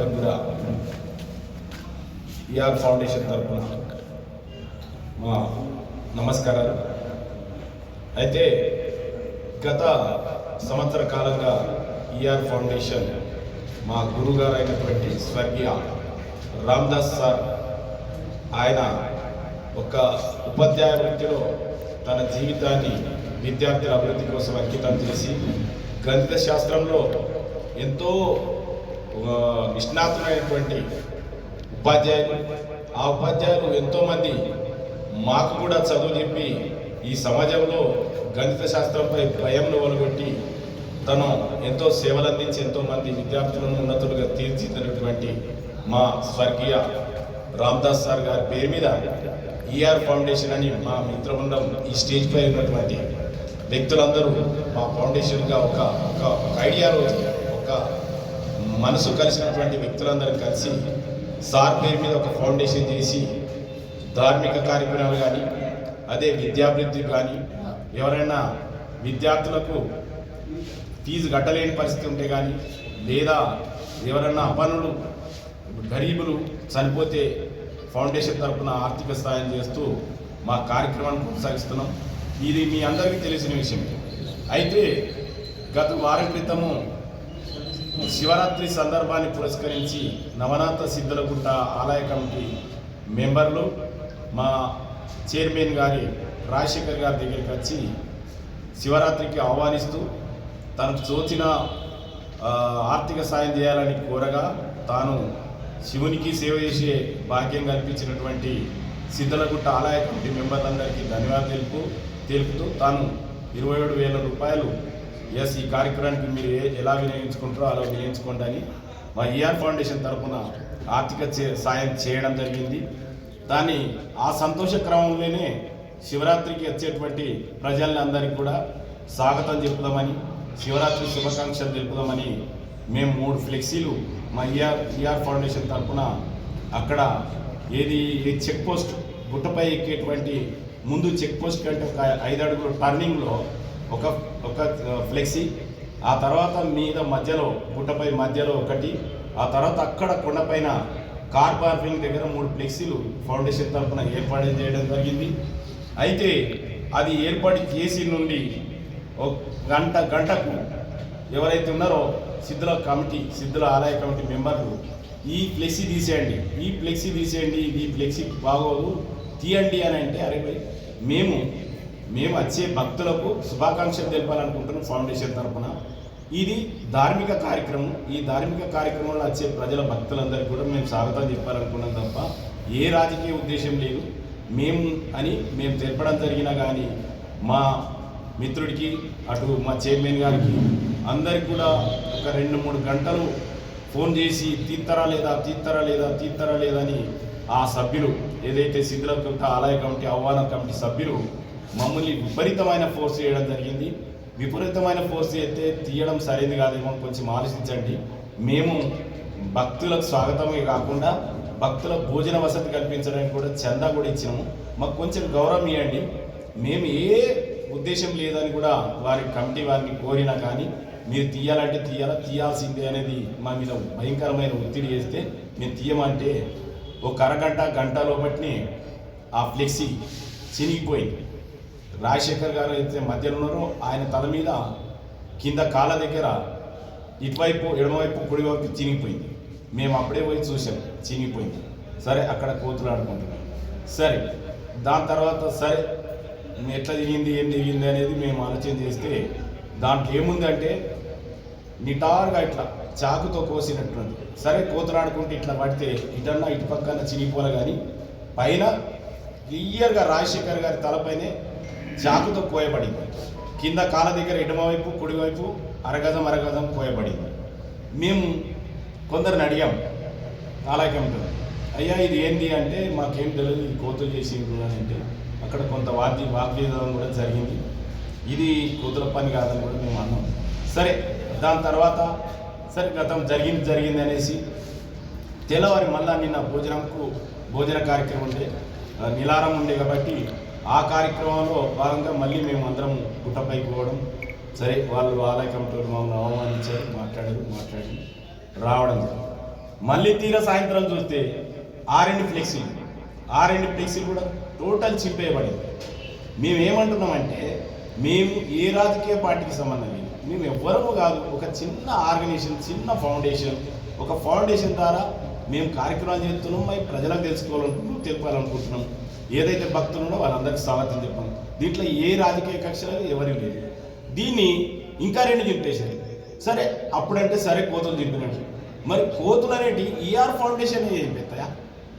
మిత్రులందరికీ కూడా ER foundation తరఫున మా నమస్కారాలు. అయితే గత సంవత్సర కాలంగా ఈఆర్ ఫౌండేషన్ మా గురుగారు అయినటువంటి స్వర్గీయ రామ్దాస్ సార్ ఆయన ఒక ఉపాధ్యాయ వృత్తిలో తన జీవితాన్ని విద్యార్థుల అభివృద్ధి కోసం అంకితం చేసి గణిత శాస్త్రంలో ఎంతో ఆ, నిష్ణాతులైనటువంటి ఉపాధ్యాయులు. ఆ ఉపాధ్యాయులు ఎంతోమంది మాకు కూడా చదువు చెప్పి ఈ సమాజంలో గణిత శాస్త్రంపై భయంను ఒలగొట్టి తను ఎంతో సేవలు అందించి ఎంతోమంది విద్యార్థులను ఉన్నతులుగా తీర్చిదిద్దినటువంటి మా స్వర్గీయ రామ్దాస్ సార్ గారి పేరు మీద ఈఆర్ ఫౌండేషన్ అని మా మిత్రబృందం ఈ స్టేజ్పై ఉన్నటువంటి వ్యక్తులందరూ మా ఫౌండేషన్గా ఒక ఒక ఒక ఐడియాలో ఒక మనసు కలిసినటువంటి వ్యక్తులందరూ కలిసి సార్ పేరు మీద ఒక ఫౌండేషన్ చేసి ధార్మిక కార్యక్రమాలు కానీ అదే విద్యాభివృద్ధి కానీ ఎవరైనా విద్యార్థులకు ఫీజు కట్టలేని పరిస్థితి ఉంటే కానీ లేదా ఎవరైనా అపనులు గరీబులు చనిపోతే ఫౌండేషన్ తరఫున ఆర్థిక సహాయం చేస్తూ మా కార్యక్రమాన్ని కొనసాగిస్తున్నాం. ఇది మీ అందరికీ తెలిసిన విషయం. అయితే గత వారం క్రితము శివరాత్రి సందర్భాన్ని పురస్కరించి నవనాథ సిద్ధులగుట్ట ఆలయ కమిటీ మెంబర్లు మా చైర్మన్ గారి రాజశేఖర్ గారి దగ్గరికి వచ్చి శివరాత్రికి ఆహ్వానిస్తూ తనకు తోచిన ఆర్థిక సాయం చేయాలని కోరగా తాను శివునికి సేవ చేసే భాగ్యం కల్పించినటువంటి సిద్ధలగుట్ట ఆలయ కమిటీ మెంబర్లందరికీ ధన్యవాదాలు తెలుపు తెలుపుతూ తాను ఇరవై ఏడు వేల రూపాయలు ఎస్ ఈ కార్యక్రమానికి మీరు ఎలా వినియోగించుకుంటారో అలా వినియోగించుకోండి అని మా ఈఆర్ ఫౌండేషన్ తరఫున ఆర్థిక చే- సాయం చేయడం జరిగింది. దాన్ని ఆ సంతోష క్రమంలోనే శివరాత్రికి వచ్చేటువంటి ప్రజలందరికీ కూడా స్వాగతం చెప్పుదామని శివరాత్రి శుభాకాంక్షలు తెలుపుదామని మేము మూడు ఫ్లెక్సీలు మా ఈఆర్ ఈఆర్ ఫౌండేషన్ తరఫున అక్కడ ఏది ఈ చెక్ పోస్ట్ గుట్టపై ఎక్కేటువంటి ముందు చెక్ పోస్ట్ కంటే ఒక ఐదు అడుగుల టర్నింగ్లో ఒక ఒక ఫ్లెక్సీ ఆ తర్వాత మీద మధ్యలో గుట్టపై మధ్యలో ఒకటి. ఆ తర్వాత అక్కడ కొండపైన కార్ పార్కింగ్ దగ్గర మూడు ఫ్లెక్సీలు ఫౌండేషన్ తరఫున ఏర్పాటు చేయడం జరిగింది. అయితే అది ఏర్పాటు చేసి నుండి ఒక గంట గంటకు ఎవరైతే ఉన్నారో సిద్ధుల కమిటీ సిద్ధుల ఆలయ కమిటీ మెంబర్లు ఈ ఫ్లెక్సీ తీసేయండి. ఈ ఫ్లెక్సీ తీసేయండి ఈ ఫ్లెక్సీ బాగోదు. తీయండి అని అంటే అరే మేము మేము వచ్చే భక్తులకు శుభాకాంక్షలు తెలపాలనుకుంటున్నాం ఫౌండేషన్ తరఫున ఇది ధార్మిక కార్యక్రమం. ఈ ధార్మిక కార్యక్రమంలో వచ్చే ప్రజల భక్తులందరికీ కూడా మేము స్వాగతం చెప్పాలనుకున్నాం తప్ప ఏ రాజకీయ ఉద్దేశం లేదు. మేము అని మేము తెలపడం జరిగినా కానీ మా మిత్రుడికి అటు మా చైర్మన్ గారికి అందరికి కూడా ఒక రెండు మూడు గంటలు ఫోన్ చేసి తీత్తరా లేదా తీత్తరా లేదా తీత్తరా లేదని ఆ సభ్యులు ఏదైతే సిద్ధుల కమిటీ ఆలయ కమిటీ ఆహ్వాన కమిటీ సభ్యులు మమ్మల్ని విపరీతమైన ఫోర్స్ చేయడం జరిగింది. విపరీతమైన ఫోర్స్ అయితే తీయడం సరైనది కాదేమో కొంచెం ఆలోచించండి. మేము భక్తులకు స్వాగతమే కాకుండా భక్తుల భోజన వసతి కల్పించడానికి కూడా చందా కూడా ఇచ్చినాము. మాకు కొంచెం గౌరవం ఇవ్వండి. మేము ఏ ఉద్దేశం లేదని కూడా వారి కమిటీ వారిని కోరినా కానీ మీరు తీయాలంటే తీయాలా తీయాల్సిందే అనేది మా మీద భయంకరమైన ఒత్తిడి చేస్తే మేము తీయమంటే ఒక అరగంట గంట లోపటిని ఆ ఫ్లెక్సీ చినిగిపోయింది. రాజశేఖర్ గారు అయితే మధ్యలో ఉన్నారో ఆయన తల మీద కింద కాళ్ళ దగ్గర ఇటువైపు ఎడమవైపు కుడివైపు చినిగిపోయింది. మేము అప్పుడే పోయి చూసాం చినిగిపోయింది. సరే అక్కడ కోతులు ఆడుకుంటున్నాం సరే దాని తర్వాత సరే ఎట్లా దిగింది ఏం దిగింది అనేది మేము ఆలోచన చేస్తే దాంట్లో ఏముందంటే నిటారుగా ఇట్లా చాకుతో కోసినట్టుంది. సరే కోతులాడుకుంటే ఇట్లా పడితే ఇటన్నా ఇటు పక్కన చినిగిపోలే కానీ పైన క్లియర్గా రాజశేఖర్ గారి తలపైనే చాకుతో కోయబడింది. కింద కాళ్ళ దగ్గర ఎడమవైపు కుడివైపు అరగజం అరగజం కోయబడింది. మేము కొందరిని అడిగాం ఆలయకంతో అయ్యా ఇది ఏంటి అంటే మాకేం తెలియదు ఇది కోతులు చేసింది అని అంటే అక్కడ కొంత వాద్య వాగ్వేదం కూడా జరిగింది. ఇది కోతుల పని కాదని కూడా మేము అన్నాం. సరే దాని తర్వాత సరే గతం జరిగింది జరిగింది అనేసి తెల్లవారి మళ్ళా నిన్న భోజనంకు భోజన కార్యక్రమం ఉండే నిలారం ఉండే కాబట్టి ఆ కార్యక్రమంలో భాగంగా మళ్ళీ మేము అందరం గుట్టపైకి పోవడం సరే వాళ్ళు ఆలయ కమిటీలు మమ్మల్ని అవమానించారు మాట్లాడారు మాట్లాడి రావడం మళ్ళీ తీరా సాయంత్రం చూస్తే ఆరెండు ఫ్లెక్సీ ఆరెండు ఫ్లెక్సీ కూడా టోటల్ చింపేయబడింది. మేము ఏమంటున్నామంటే మేము ఏ రాజకీయ పార్టీకి సంబంధం లేదు. మేము ఎవ్వరము కాదు ఒక చిన్న ఆర్గనైజేషన్ చిన్న ఫౌండేషన్ ఒక ఫౌండేషన్ ద్వారా మేము కార్యక్రమాలు చేస్తున్నాం మరి ప్రజలకు తెలుసుకోవాలనుకుంటున్నాం తెలుపాలనుకుంటున్నాం. ఏదైతే భక్తులు ఉన్నో వాళ్ళందరికీ స్వాగతం చెప్పాం. దీంట్లో ఏ రాజకీయ కక్షలు ఎవరు లేదు. దీన్ని ఇంకా రెండు చింపేశారు. సరే అప్పుడంటే సరే కోతులు చింపినట్టు. మరి కోతులు అనేటి ఈఆర్ ఫౌండేషన్ చింపేస్తాయా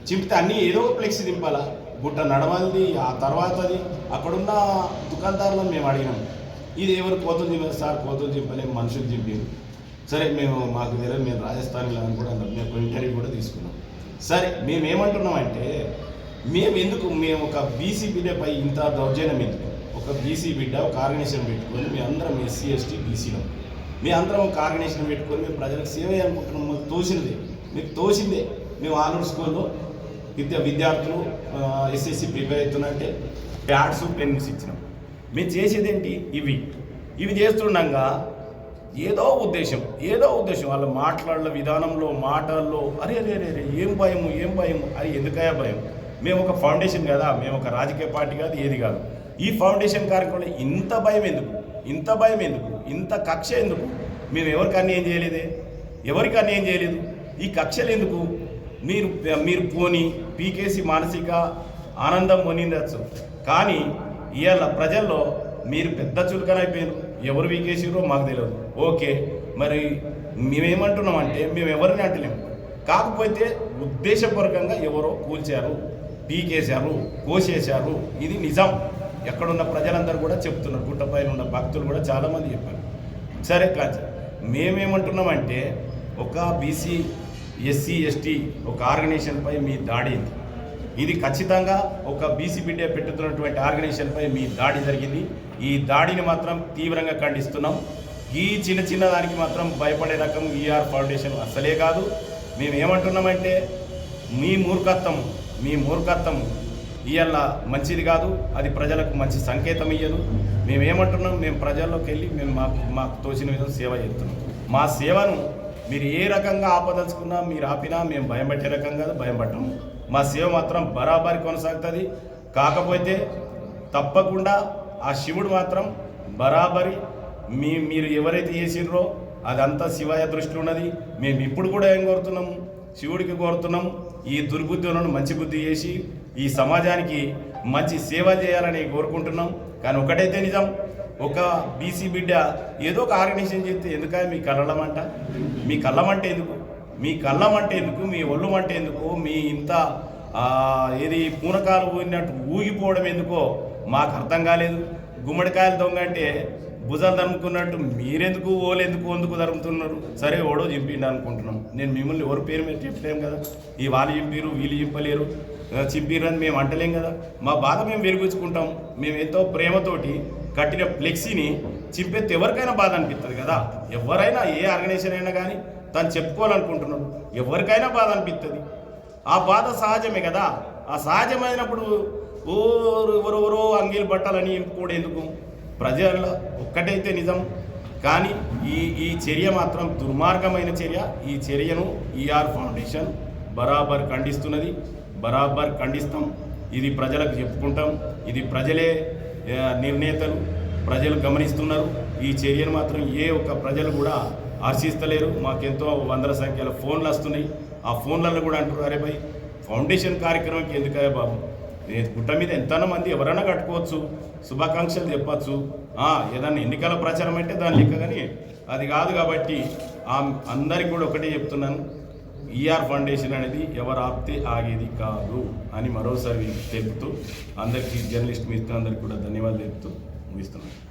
చింపితే అన్నీ ఏదో ఒక ఫ్లెక్స్ దింపాలా? గుట్ట నడవాలిది ఆ తర్వాతది. అక్కడున్న దుకాణదారులను మేము అడిగినాం. ఇది ఎవరు కోతులు చింపారు? సార్ కోతులు చింపలేము మనుషులు చింపారు. సరే మేము మాకు తెలియదు మేము రాజస్థాన్లో అని కూడా అన్నారు మేము ఇంటర్వ్యూ కూడా తీసుకున్నాం. సరే మేము ఏమంటున్నామంటే మేము ఎందుకు మేము ఒక బీసీ బిడ్డపై ఇంత దౌర్జన్యం ఎందుకు? ఒక బీసీ బిడ్డ ఒక ఆర్గనైజేషన్ పెట్టుకొని మీ అందరం ఎస్సీ ఎస్టీ బీసీలో మీ అందరం ఒక ఆర్గనైజేషన్ పెట్టుకొని మేము ప్రజలకు సేవ చేయాలనుకుంటున్నాం మాకు తోచినది మీకు తోచిందే మేము ఆలూరు స్కూల్లో విద్య విద్యార్థులు ఎస్ఎస్సి ప్రిపేర్ అవుతున్నారంటే ప్యాడ్స్ పెన్స్ ఇచ్చినాం. మేము చేసేది ఏంటి ఇవి. ఇవి చేస్తుండగా ఏదో ఉద్దేశం ఏదో ఉద్దేశం. వాళ్ళు మాట్లాడే విధానంలో మాటల్లో అరే అరే అరే అరే ఏం భయము ఏం భయము అది ఎందుకయ్యా భయం? మేము ఒక ఫౌండేషన్ కదా మేము ఒక రాజకీయ పార్టీ కాదు ఏది కాదు. ఈ ఫౌండేషన్ కార్యక్రమంలో ఇంత భయం ఎందుకు? ఇంత భయం ఎందుకు? ఇంత కక్ష ఎందుకు? మేము ఎవరికి అన్యాయం చేయలేదే? ఎవరికి అన్యాయం చేయలేదు? ఈ కక్షలు ఎందుకు? మీరు మీరు పోని పీకేసి మానసిక ఆనందం పొందిందచ్చు కానీ ఇవాళ ప్రజల్లో మీరు పెద్ద చులకనైపోయారు ఎవరు వీకేసిరో మాకు తెలియదు ఓకే మరి మేమేమంటున్నామంటే మేము ఎవరిని అంటలేము. కాకపోతే ఉద్దేశపూర్వకంగా ఎవరో కూల్చారు. పీకేశారు కోసేశారు. ఇది నిజం. ఎక్కడున్న ప్రజలందరూ కూడా చెప్తున్నారు. గుట్టపైన ఉన్న భక్తులు కూడా చాలామంది చెప్పారు. సరే కాదు మేమేమంటున్నామంటే ఒక బీసీ ఎస్సీ ఎస్టీ ఒక ఆర్గనైజేషన్పై మీ దాడి ఇది. ఖచ్చితంగా ఒక బీసీ బిడ్డ పెట్టుతున్నటువంటి ఆర్గనైజేషన్పై మీ దాడి జరిగింది. ఈ దాడిని మాత్రం తీవ్రంగా ఖండిస్తున్నాం. ఈ చిన్న చిన్న దానికి మాత్రం భయపడే రకం ఈఆర్ ఫౌండేషన్ అసలే కాదు. మేము ఏమంటున్నామంటే మీ మూర్ఖత్వం మీ మూర్ఖత్వం ఇవాళ మంచిది కాదు అది ప్రజలకు మంచి సంకేతం ఇయ్యదు మేము ఏమంటున్నాం మేము ప్రజల్లోకి వెళ్ళి మేము మాకు మాకు తోచిన విధంగా సేవ చేస్తున్నాం. మా సేవను మీరు ఏ రకంగా ఆపదలుచుకున్నా మీరు ఆపినా మేము భయం పెట్టే రకం కాదు భయం పట్టము మా సేవ మాత్రం బరాబరి కొనసాగుతుంది. కాకపోతే తప్పకుండా ఆ శివుడు మాత్రం బరాబరి మీ మీరు ఎవరైతే చేసిర్రో అదంతా శివాయ దృష్టిలో ఉన్నది. మేము ఇప్పుడు కూడా ఏం కోరుతున్నాము? శివుడికి కోరుతున్నాం ఈ దుర్బుద్ధులను మంచి బుద్ధి చేసి ఈ సమాజానికి మంచి సేవ చేయాలని కోరుకుంటున్నాం. కానీ ఒకటైతే నిజం ఒక బీసీ బిడ్డ ఏదో ఒక ఆర్గనైజేషన్ చేస్తే ఎందుక మీ కళ్ళమంట? మీ కళ్ళమంటే ఎందుకు? మీ కళ్ళమంటే ఎందుకు? మీ ఒళ్ళు ఎందుకు? మీ ఇంత ఏది పూనకాలు ఊగినట్టు ఊగిపోవడం ఎందుకో మాకు అర్థం కాలేదు. గుమ్మడికాయలు దొంగ అంటే భుజాలు తరుముకున్నట్టు మీరెందుకు ఓలెందుకు ఎందుకు తరుముతున్నారు? సరే ఓడో చింపిండి అనుకుంటున్నాం. నేను మిమ్మల్ని ఎవరి పేరు మీద చెప్పలేం కదా? ఈ వాళ్ళు చింపిరు వీళ్ళు చింపలేరు. ఆ, చింపిరు అని మేము అంటలేం కదా? మా బాధ మేము వెలిగించుకుంటాం. మేము ఎంతో ప్రేమతోటి కట్టిన ఫ్లెక్సీని చింపేస్తే ఎవరికైనా బాధ అనిపిస్తుంది కదా? ఎవరైనా ఏ ఆర్గనైజేషన్ అయినా కానీ తను చెప్పుకోవాలనుకుంటున్నాడు. ఎవరికైనా బాధ అనిపిస్తుంది ఆ బాధ సహజమే కదా? ఆ సహజమైనప్పుడు ఓరు ఎవరెవరో అంగీలు పట్టాలని కూడా ఎందుకు? ప్రజల ఒక్కటైతే నిజం కానీ ఈ ఈ చర్య మాత్రం దుర్మార్గమైన చర్య. ఈ చర్యను ఈఆర్ ఫౌండేషన్ బరాబర్ ఖండిస్తున్నది. బరాబర్ ఖండిస్తాం. ఇది ప్రజలకు చెప్పుకుంటాం. ఇది ప్రజలే నిర్ణేతలు ప్రజలు గమనిస్తున్నారు. ఈ చర్యను మాత్రం ఏ ఒక్క ప్రజలు కూడా హర్షిస్తలేరు మాకెంతో వందల సంఖ్యలో ఫోన్లు వస్తున్నాయి. ఆ ఫోన్లలో కూడా అంటారు అరే భయ్ ఫౌండేషన్ కార్యక్రమంకి ఎందుకయ్యా బాబు? గుట్ట మీద ఎంతనో మంది ఎవరైనా కట్టుకోవచ్చు. శుభాకాంక్షలు చెప్పచ్చు. ఏదన్నా ఎన్నికల ప్రచారం అంటే దాని లెక్క కానీ అది కాదు కాబట్టి ఆ అందరికి కూడా ఒకటే చెప్తున్నాను. ఈఆర్ ఫౌండేషన్ అనేది ఎవరు ఆపితే ఆగేది కాదు అని మరోసారి తెలుపుతూ అందరికీ జర్నలిస్ట్ మిత్రులందరికీ కూడా ధన్యవాదాలు తెలుపుతూ ముగిస్తున్నాను.